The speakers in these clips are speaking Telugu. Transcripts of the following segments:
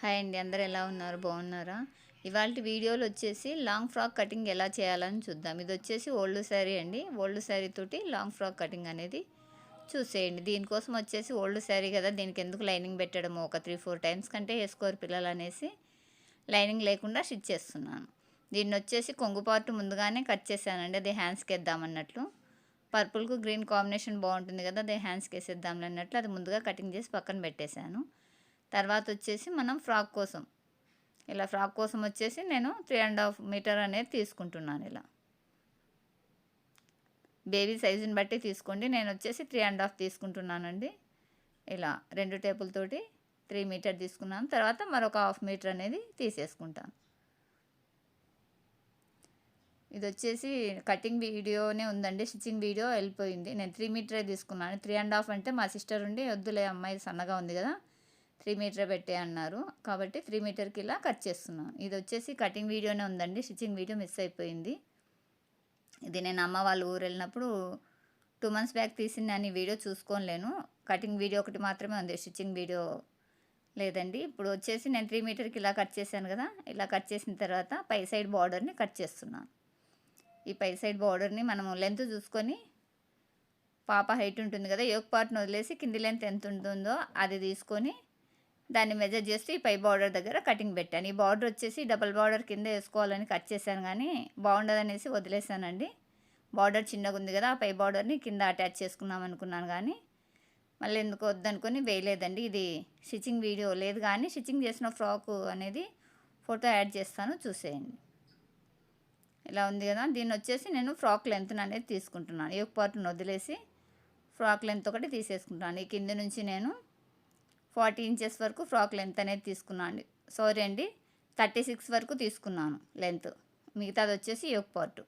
హాయ్ అండి అందరు ఎలా ఉన్నారు? బాగున్నారా? ఇవాళ వీడియోలు వచ్చేసి లాంగ్ ఫ్రాక్ కటింగ్ ఎలా చేయాలని చూద్దాం. ఇది వచ్చేసి ఓల్డ్ శారీ అండి. ఓల్డ్ శారీ తోటి లాంగ్ ఫ్రాక్ కటింగ్ అనేది చూసేయండి. దీనికోసం వచ్చేసి ఓల్డ్ శారీ కదా దీనికి ఎందుకు లైనింగ్ పెట్టడము ఒక త్రీ ఫోర్ టైమ్స్ కంటే వేసుకోరు పిల్లలు అనేసి లైనింగ్ లేకుండా స్టిచ్ చేస్తున్నాను. దీన్ని వచ్చేసి కొంగు పార్ట్ ముందుగానే కట్ చేశానండి. అది హ్యాండ్స్కి వేద్దామన్నట్లు పర్పుల్కు గ్రీన్ కాంబినేషన్ బాగుంటుంది కదా అది హ్యాండ్స్కి వేసేద్దాం అన్నట్లు. అది ముందుగా కటింగ్ చేసి పక్కన పెట్టేశాను. తర్వాత వచ్చేసి మనం ఫ్రాక్ కోసం. ఇలా ఫ్రాక్ కోసం వచ్చేసి నేను త్రీ అండ్ హాఫ్ మీటర్ అనేది తీసుకుంటున్నాను ఇలా. బేబీ సైజుని బట్టి తీసుకోండి. నేను వచ్చేసి త్రీ అండ్ హాఫ్ తీసుకుంటున్నానండి. ఇలా రెండు టేపులతోటి త్రీ మీటర్ తీసుకున్నాను. తర్వాత మరొక హాఫ్ మీటర్ అనేది తీసేసుకుంటాను. ఇది వచ్చేసి కటింగ్ వీడియోనే ఉందండి. స్టిచ్చింగ్ వీడియో వెళ్ళిపోయింది. నేను త్రీ మీటరే తీసుకున్నాను. త్రీ అండ్ హాఫ్ అంటే మా సిస్టర్ ఉండి వద్దులే అమ్మాయి సన్నగా ఉంది కదా. త్రీ మీటర్ పెట్టే అన్నారు. కాబట్టి త్రీ మీటర్కి ఇలా కట్ చేస్తున్నాను. ఇది వచ్చేసి కటింగ్ వీడియోనే ఉందండి. స్టిచ్చింగ్ వీడియో మిస్ అయిపోయింది. ఇది నేను అమ్మ వాళ్ళ ఊరు వెళ్ళినప్పుడు టూ మంత్స్ బ్యాక్ తీసిన నేను వీడియో చూసుకోలేను. కటింగ్ వీడియో ఒకటి మాత్రమే ఉంది. స్టిచ్చింగ్ వీడియో లేదండి. ఇప్పుడు వచ్చేసి నేను త్రీ మీటర్కి ఇలా కట్ చేశాను కదా. ఇలా కట్ చేసిన తర్వాత పై సైడ్ బార్డర్ని కట్ చేస్తున్నాను. ఈ పై సైడ్ బార్డర్ని మనము లెంత్ చూసుకొని పాప హైట్ ఉంటుంది కదా. యోగ పార్ట్ని వదిలేసి కింది లెంత్ ఎంత ఉంటుందో అది తీసుకొని దాన్ని మెజర్ చేసి ఈ పై బార్డర్ దగ్గర కటింగ్ పెట్టాను. ఈ బార్డర్ వచ్చేసి డబల్ బార్డర్ కింద వేసుకోవాలని కట్ చేశాను కానీ బాగుండదనేసి వదిలేసానండి బార్డర్ చిన్నగా ఉంది కదా ఆ పై బార్డర్ని కింద అటాచ్ చేసుకుందాం అనుకున్నాను కానీ మళ్ళీ ఎందుకు వద్దనుకొని వేయలేదండి. ఇది స్టిచ్చింగ్ వీడియో లేదు కానీ స్టిచ్చింగ్ చేసిన ఫ్రాక్ అనేది ఫోటో యాడ్ చేస్తాను చూసేయండి. ఇలా ఉంది కదా దీన్ని వచ్చేసి నేను ఫ్రాక్ లెంత్ అనేది తీసుకుంటున్నాను. ఏ పార్ట్ని వదిలేసి ఫ్రాక్ లెంత్ ఒకటి తీసేసుకుంటాను ఈ కింద నుంచి నేను ఫార్టీ ఇంచెస్ వరకు ఫ్రాక్ లెంత్ అనేది తీసుకున్నాను సారీ అండి థర్టీ సిక్స్ వరకు తీసుకున్నాను లెంత్ మిగతాది వచ్చేసి యోక్ పార్ట్.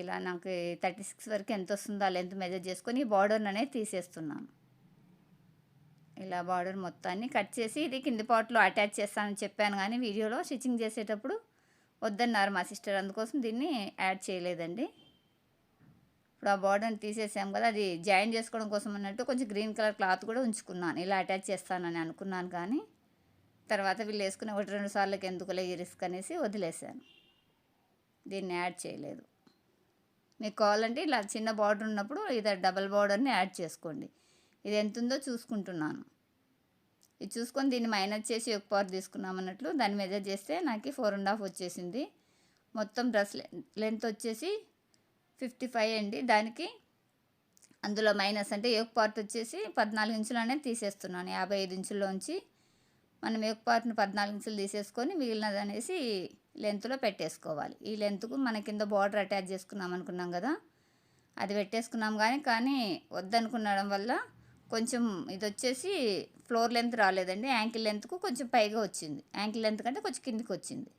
ఇలా నాకు థర్టీ సిక్స్ వరకు ఎంత వస్తుందో ఆ లెంత్ మెజర్ చేసుకొని బార్డర్ని అనేది తీసేస్తున్నాను. ఇలా బార్డర్ మొత్తాన్ని కట్ చేసి ఇది కింది పార్ట్లో అటాచ్ చేస్తానని చెప్పాను కానీ వీడియోలో స్టిచ్చింగ్ చేసేటప్పుడు వద్దన్నారు మా సిస్టర్. అందుకోసం దీన్ని యాడ్ చేయలేదండి. ఇప్పుడు ఆ బార్డర్ని తీసేసాం కదా అది జాయిన్ చేసుకోవడం కోసం అన్నట్టు కొంచెం గ్రీన్ కలర్ క్లాత్ కూడా ఉంచుకున్నాను. ఇలా అటాచ్ చేస్తానని అనుకున్నాను కానీ తర్వాత వీళ్ళు వేసుకుని ఒకటి రెండు సార్లకి ఎందుకులే ఈ రిస్క్ అనేసి వదిలేశాను దీన్ని యాడ్ చేయలేదు. మీకు కావాలంటే ఇలా చిన్న బార్డర్ ఉన్నప్పుడు ఇది డబల్ బార్డర్ని యాడ్ చేసుకోండి. ఇది ఎంత ఉందో చూసుకుంటున్నాను. ఇది చూసుకొని దీన్ని మైనస్ చేసి ఒక పార్ తీసుకున్నాం అన్నట్లు దాన్ని మెజర్ చేస్తే నాకు ఫోర్ అండ్ హాఫ్ వచ్చేసింది. మొత్తం డ్రెస్ లెంత్ వచ్చేసి ఫిఫ్టీ ఫైవ్ అండి. దానికి అందులో మైనస్ అంటే యోగ పార్ట్ వచ్చేసి పద్నాలుగు ఇంచులు అనేది తీసేస్తున్నాను. యాభై ఐదు ఇంచుల్లోంచి మనం యోగ పార్ట్ని పద్నాలుగు ఇంచులు తీసేసుకొని మిగిలినది అనేసి లెంత్లో పెట్టేసుకోవాలి. ఈ లెంత్కు మన కింద బార్డర్ అటాచ్ చేసుకున్నాం అనుకున్నాం కదా అది పెట్టేసుకున్నాం కానీ కానీ వద్దనుకునడం వల్ల కొంచెం ఇది వచ్చేసి ఫ్లోర్ లెంత్ రాలేదండి. యాంకిల్ లెంత్కు కొంచెం పైగా వచ్చింది. యాంకిల్ లెంత్ కంటే కొంచెం కిందికి వచ్చింది.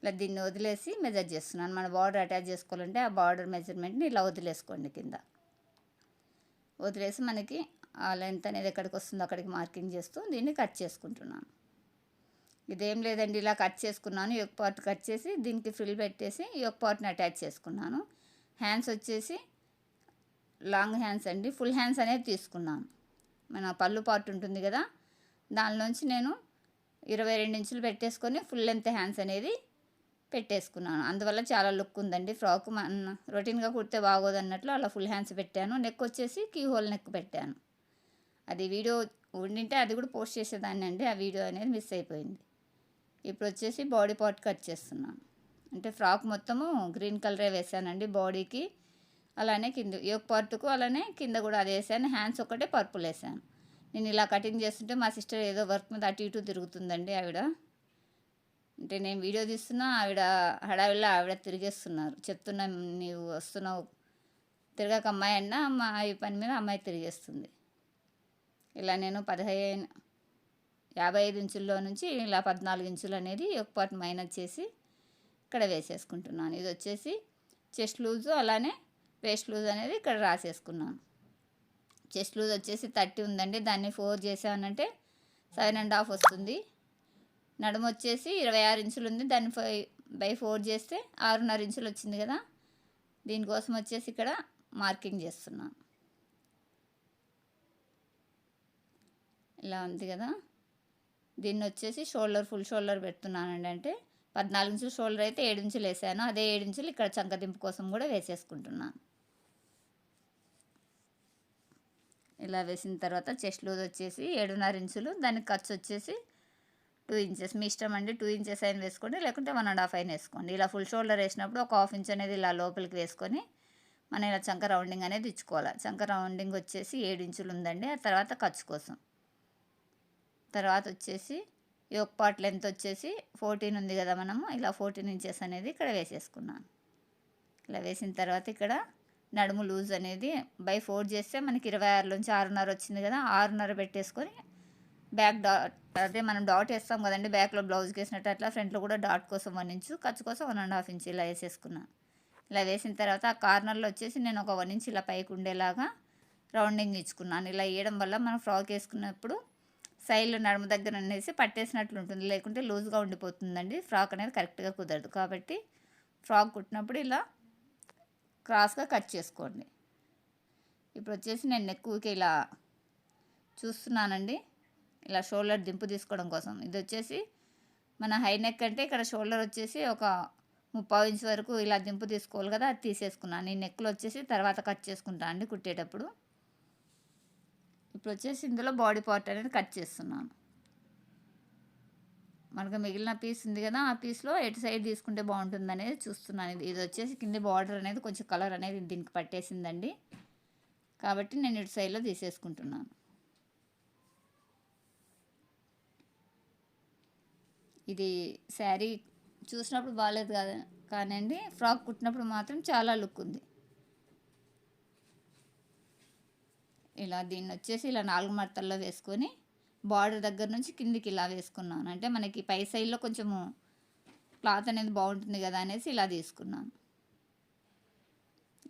ఇలా దీన్ని వదిలేసి మెజర్ చేస్తున్నాను. మన బార్డర్ అటాచ్ చేసుకోవాలంటే ఆ బార్డర్ మెజర్మెంట్ని ఇలా వదిలేసుకోండి కింద. వదిలేసి మనకి ఆ లెంత్ అనేది ఎక్కడికి వస్తుందో అక్కడికి మార్కింగ్ చేస్తూ దీన్ని కట్ చేసుకుంటున్నాను. ఇదేం లేదండి ఇలా కట్ చేసుకున్నాను. ఒక పార్ట్ కట్ చేసి దీనికి ఫ్రిల్ పెట్టేసి ఒక పార్ట్ని అటాచ్ చేసుకున్నాను. హ్యాండ్స్ వచ్చేసి లాంగ్ హ్యాండ్స్ అండి ఫుల్ హ్యాండ్స్ అనేది తీసుకున్నాను. మన పళ్ళు పార్ట్ ఉంటుంది కదా దానిలోంచి నేను ఇరవై రెండు ఇంచులు పెట్టేసుకొని ఫుల్ లెంత్ హ్యాండ్స్ అనేది పెట్టేసుకున్నాను. అందువల్ల చాలా లుక్ ఉందండి. ఫ్రాక్ మన రొటీన్గా కుడితే బాగోదు అన్నట్లు అలా ఫుల్ హ్యాండ్స్ పెట్టాను. నెక్ వచ్చేసి కీ హోల్ నెక్ పెట్టాను. అది వీడియో ఉండింటే అది కూడా పోస్ట్ చేసేదాన్ని అండి. ఆ వీడియో అనేది మిస్ అయిపోయింది. ఇప్పుడు వచ్చేసి బాడీ పార్ట్ కట్ చేస్తున్నాను. అంటే ఫ్రాక్ మొత్తము గ్రీన్ కలరే వేసానండి బాడీకి. అలానే కింద యోగ పార్ట్కు అలానే కింద కూడా అది వేసాను. హ్యాండ్స్ ఒకటే పర్పుల్ వేసాను. నేను ఇలా కటింగ్ చేస్తుంటే మా సిస్టర్ ఏదో వర్క్ మీద అటు ఇటు తిరుగుతుందండి ఆవిడ. అంటే నేను వీడియో తీస్తున్నా ఆవిడ హడావిడిలో ఆవిడ తిరిగేస్తున్నారు. చెప్తున్నా నీవు వస్తున్నావు తిరగక అమ్మాయి అన్న అమ్మాయి పని మీద అమ్మాయి తిరిగేస్తుంది. ఇలా నేను పదిహేను యాభై ఐదు ఇంచుల్లో నుంచి ఇలా పద్నాలుగు ఇంచులు అనేది ఒక పాటు మైనస్ చేసి ఇక్కడ వేసేసుకుంటున్నాను. ఇది వచ్చేసి చెస్ట్ లూజు అలానే వేస్ట్ లూజ్ అనేది ఇక్కడ రాసేసుకున్నాను. చెస్ట్ లూజ్ వచ్చేసి థర్టీ ఉందండి. దాన్ని ఫోర్ చేసానంటే సెవెన్ అండ్ హాఫ్ వస్తుంది. నడుము వచ్చేసి ఇరవై ఆరు ఇంచులు ఉంది దాన్ని ఫైవ్ బై ఫోర్ చేస్తే ఆరున్నర ఇంచులు వచ్చింది కదా. దీనికోసం వచ్చేసి ఇక్కడ మార్కింగ్ చేస్తున్నాను ఇలా ఉంది కదా. దీన్ని వచ్చేసి షోల్డర్ ఫుల్ షోల్డర్ పెడుతున్నానండి. అంటే పద్నాలుగు ఇంచులు షోల్డర్ అయితే ఏడు ఇంచులు వేసాను. అదే ఏడు ఇంచులు ఇక్కడ చంకదింపు కోసం కూడా వేసేసుకుంటున్నాను ఇలా వేసిన తర్వాత చెస్ట్ లూజ్ వచ్చేసి ఏడున్నర ఇంచులు. దానికి ఖర్చు వచ్చేసి టూ ఇంచెస్ మీ ఇష్టం అండి టూ ఇంచెస్ అయిన వేసుకోండి లేకుంటే వన్ అండ్ హాఫ్ అయిన వేసుకోండి. ఇలా ఫుల్ షోల్డర్ వేసినప్పుడు ఒక హాఫ్ ఇంచ్ అనేది ఇలా లోపలికి వేసుకొని మనం ఇలా చంక రౌండింగ్ అనేది ఇచ్చుకోవాలి. చంక రౌండింగ్ వచ్చేసి ఏడు ఇంచులు ఉందండి ఆ తర్వాత ఖర్చు కోసం. తర్వాత వచ్చేసి యోక్ పార్ట్ లెంత్ వచ్చేసి ఫోర్టీన్ ఉంది కదా మనము ఇలా ఫోర్టీన్ ఇంచెస్ అనేది ఇక్కడ వేసేసుకున్నాను. ఇలా వేసిన తర్వాత ఇక్కడ నడుము లూజ్ అనేది బై ఫోర్ చేస్తే మనకి ఇరవై ఆరులోంచి ఆరున్నర వచ్చింది కదా ఆరున్నర పెట్టేసుకొని బ్యాక్ డాట్ అదే మనం డాట్ వేస్తాం కదండి బ్యాక్లో బ్లౌజ్కి వేసినట్టు అట్లా ఫ్రంట్లో కూడా డాట్ కోసం వన్ ఇంచు ఖర్చు కోసం వన్ అండ్ హాఫ్ ఇంచ్ ఇలా వేసేసుకున్నాను ఇలా వేసిన తర్వాత ఆ కార్నర్లో వచ్చేసి నేను ఒక వన్ ఇంచ్ ఇలా పైకి ఉండేలాగా రౌండింగ్ ఇచ్చుకున్నాను. ఇలా వేయడం వల్ల మనం ఫ్రాక్ వేసుకున్నప్పుడు సైడ్లో నడుము దగ్గర అనేసి పట్టేసినట్లు ఉంటుంది. లేకుంటే లూజ్గా ఉండిపోతుందండి. ఫ్రాక్ అనేది కరెక్ట్గా కుదరదు. కాబట్టి ఫ్రాక్ కుట్టినప్పుడు ఇలా క్రాస్గా కట్ చేసుకోండి. ఇప్పుడు వచ్చేసి నేను నెక్కువకి ఇలా చూస్తున్నానండి. ఇలా షోల్డర్ దింపు తీసుకోవడం కోసం. ఇది వచ్చేసి మన హై నెక్ అంటే ఇక్కడ షోల్డర్ వచ్చేసి ఒక ముప్పై ఇంచ్ వరకు ఇలా దింపు తీసుకోవాలి కదా అది తీసేసుకున్నాను ఈ నెక్లో వచ్చేసి తర్వాత కట్ చేసుకుంటాను అండి కుట్టేటప్పుడు. ఇప్పుడు వచ్చేసి ఇందులో బాడీ పార్ట్ అనేది కట్ చేస్తున్నాను. మనకు మిగిలిన పీస్ ఉంది కదా ఆ పీస్లో ఎటు సైడ్ తీసుకుంటే బాగుంటుంది అనేది చూస్తున్నాను. ఇది ఇది వచ్చేసి కింద బార్డర్ అనేది కొంచెం కలర్ అనేది దీనికి పట్టేసిందండి. కాబట్టి నేను ఇటు సైడ్లో తీసేసుకుంటున్నాను. ఇది శారీ చూసినప్పుడు బాగాలేదు కదా కానండి ఫ్రాక్ కుట్టినప్పుడు మాత్రం చాలా లుక్ ఉంది. ఇలా దీన్ని వచ్చేసి ఇలా నాలుగు మడతల్లో వేసుకొని బార్డర్ దగ్గర నుంచి కిందికి ఇలా వేసుకున్నాను. అంటే మనకి పై సైడ్లో కొంచెము క్లాత్ అనేది బాగుంటుంది కదా అనేసి ఇలా తీసుకున్నాను.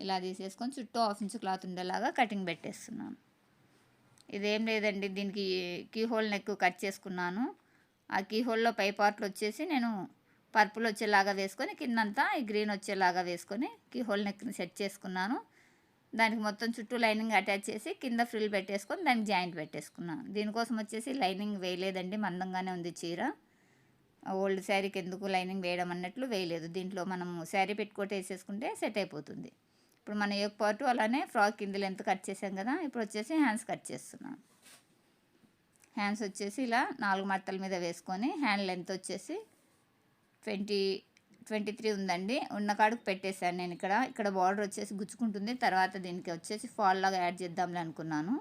ఇలా తీసేసుకొని చుట్టూ హాఫ్ ఇంచ్ క్లాత్ ఉండేలాగా కటింగ్ పెట్టేస్తున్నాను. ఇదేం లేదండి దీనికి కీ హోల్ నెక్ కట్ చేసుకున్నాను. ఆ కీ హోల్లో పై పార్ట్లు వచ్చేసి నేను పర్పుల్ వచ్చేలాగా వేసుకొని కిందంతా ఈ గ్రీన్ వచ్చేలాగా వేసుకొని కీ హోల్ నెక్ని సెట్ చేసుకున్నాను. దానికి మొత్తం చుట్టూ లైనింగ్ అటాచ్ చేసి కింద ఫ్రిల్ పెట్టేసుకొని దానికి జాయింట్ పెట్టేసుకున్నాను. దీనికోసం వచ్చేసి లైనింగ్ వేయలేదండి మందంగానే ఉంది చీర. ఓల్డ్ శారీకి ఎందుకు లైనింగ్ వేయడం అన్నట్లు వేయలేదు. దీంట్లో మనం శారీ పెట్టుకోటి వేసేసుకుంటే సెట్ అయిపోతుంది. ఇప్పుడు మన యొక్క పాటు అలానే ఫ్రాక్ కింద లెంత్ కట్ చేసాం కదా ఇప్పుడు వచ్చేసి హ్యాండ్స్ కట్ చేస్తున్నాను. హ్యాండ్స్ వచ్చేసి ఇలా నాలుగు మట్టల మీద వేసుకొని హ్యాండ్ లెంత్ వచ్చేసి ట్వంటీ ట్వంటీ త్రీ ఉందండి. ఉన్న కాడుకు పెట్టేశాను నేను ఇక్కడ. ఇక్కడ బార్డర్ వచ్చేసి గుచ్చుకుంటుంది. తర్వాత దీనికి వచ్చేసి ఫాల్ లాగా యాడ్ చేద్దాంలే అనుకున్నాను.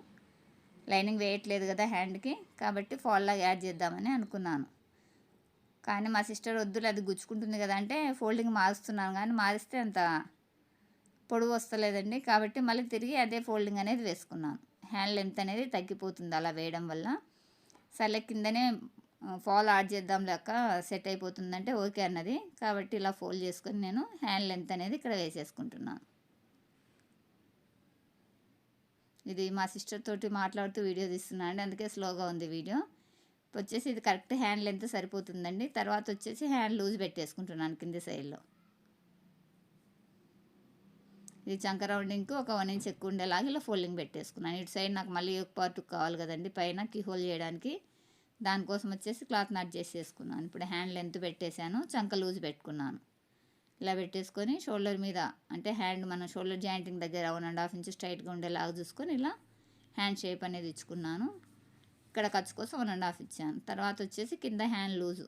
లైనింగ్ వేయట్లేదు కదా హ్యాండ్కి. కాబట్టి ఫాల్ లాగా యాడ్ చేద్దామని అనుకున్నాను. కానీ మా సిస్టర్ వద్దులు అది గుచ్చుకుంటుంది కదా అంటే ఫోల్డింగ్ మారుస్తున్నాను. కానీ మారిస్తే అంత పొడవు వస్తలేదండి. కాబట్టి మళ్ళీ తిరిగి అదే ఫోల్డింగ్ అనేది వేసుకున్నాను. హ్యాండ్ లెంత్ అనేది తగ్గిపోతుంది అలా వేయడం వల్ల. సర్లే కిందనే ఫాల్ యాడ్ చేద్దాం లెక్క సెట్ అయిపోతుందంటే ఓకే అన్నది. కాబట్టి ఇలా ఫోల్డ్ చేసుకొని నేను హ్యాండ్ లెంత్ అనేది ఇక్కడ వేసేసుకుంటున్నాను ఇది మా సిస్టర్ తోటి మాట్లాడుతూ వీడియో తీస్తున్నాను అండి. అందుకే స్లోగా ఉంది వీడియో. వచ్చేసి ఇది కరెక్ట్ హ్యాండ్ లెంత్ సరిపోతుందండి. తర్వాత వచ్చేసి హ్యాండ్ లూజ్ పెట్టేసుకుంటున్నాను కింది సైడ్లో ఇది చంక రౌండింగ్కి ఒక వన్ ఇంచ్ ఎక్కువ ఉండేలాగా ఇలా ఫోల్డింగ్ పెట్టేసుకున్నాను. ఇటు సైడ్ నాకు మళ్ళీ ఒక పార్ట్ కావాలి కదండి పైన కీ హోల్ చేయడానికి. దానికోసం వచ్చేసి క్లాత్ నట్ చేసేసుకున్నాను. ఇప్పుడు హ్యాండ్ లెంత్ పెట్టేశాను చంక లూజ్ పెట్టుకున్నాను. ఇలా పెట్టేసుకొని షోల్డర్ మీద అంటే హ్యాండ్ మన షోల్డర్ జాయింటింగ్ దగ్గర వన్ అండ్ హాఫ్ ఇంచ్ స్ట్రైట్గా ఉండేలాగా చూసుకొని ఇలా హ్యాండ్ షేప్ అనేది ఇచ్చుకున్నాను. ఇక్కడ ఖర్చు కోసం వన్ అండ్ హాఫ్ ఇచ్చాను. తర్వాత వచ్చేసి కింద హ్యాండ్ లూజు.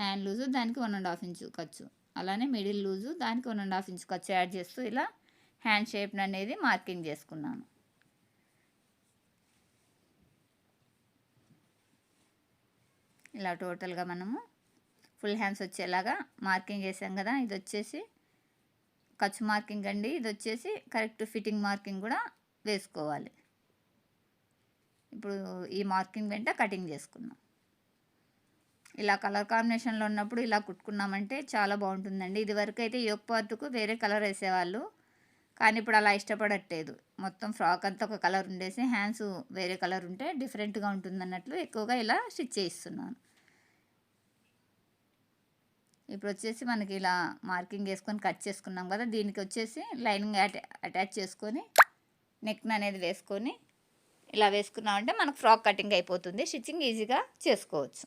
హ్యాండ్ లూజు దానికి వన్ అండ్ హాఫ్ ఇంచు ఖర్చు అలానే మిడిల్ లూజు దానికి వన్ అండ్ హాఫ్ ఇంచ్ ఖర్చు యాడ్ చేస్తూ ఇలా హ్యాండ్ షేప్ని అనేది మార్కింగ్ చేసుకున్నాను. ఇలా టోటల్గా మనము ఫుల్ హ్యాండ్స్ వచ్చేలాగా మార్కింగ్ చేసాం కదా ఇది వచ్చేసి ఖర్చు మార్కింగ్ అండి. ఇది వచ్చేసి కరెక్ట్ ఫిట్టింగ్ మార్కింగ్ కూడా వేసుకోవాలి. ఇప్పుడు ఈ మార్కింగ్ వెంట కటింగ్ చేసుకున్నాం ఇలా కలర్ కాంబినేషన్లో ఉన్నప్పుడు ఇలా కుట్టుకున్నామంటే చాలా బాగుంటుందండి. ఇది వరకు అయితే యోగ్ పార్ట్కు వేరే కలర్ వేసేవాళ్ళు. కానీ ఇప్పుడు అలా ఇష్టపడట్లేదు. మొత్తం ఫ్రాక్ అంతా ఒక కలర్ ఉండేసి హ్యాండ్స్ వేరే కలర్ ఉంటే డిఫరెంట్గా ఉంటుంది అన్నట్లు ఎక్కువగా ఇలా స్టిచ్ చేయిస్తున్నాను. ఇప్పుడు వచ్చేసి మనకి ఇలా మార్కింగ్ వేసుకొని కట్ చేసుకున్నాం కదా దీనికి వచ్చేసి లైనింగ్ అటాచ్ చేసుకొని నెక్ అనేది వేసుకొని ఇలా వేసుకున్నామంటే మనకు ఫ్రాక్ కటింగ్ అయిపోతుంది. స్టిచ్చింగ్ ఈజీగా చేసుకోవచ్చు.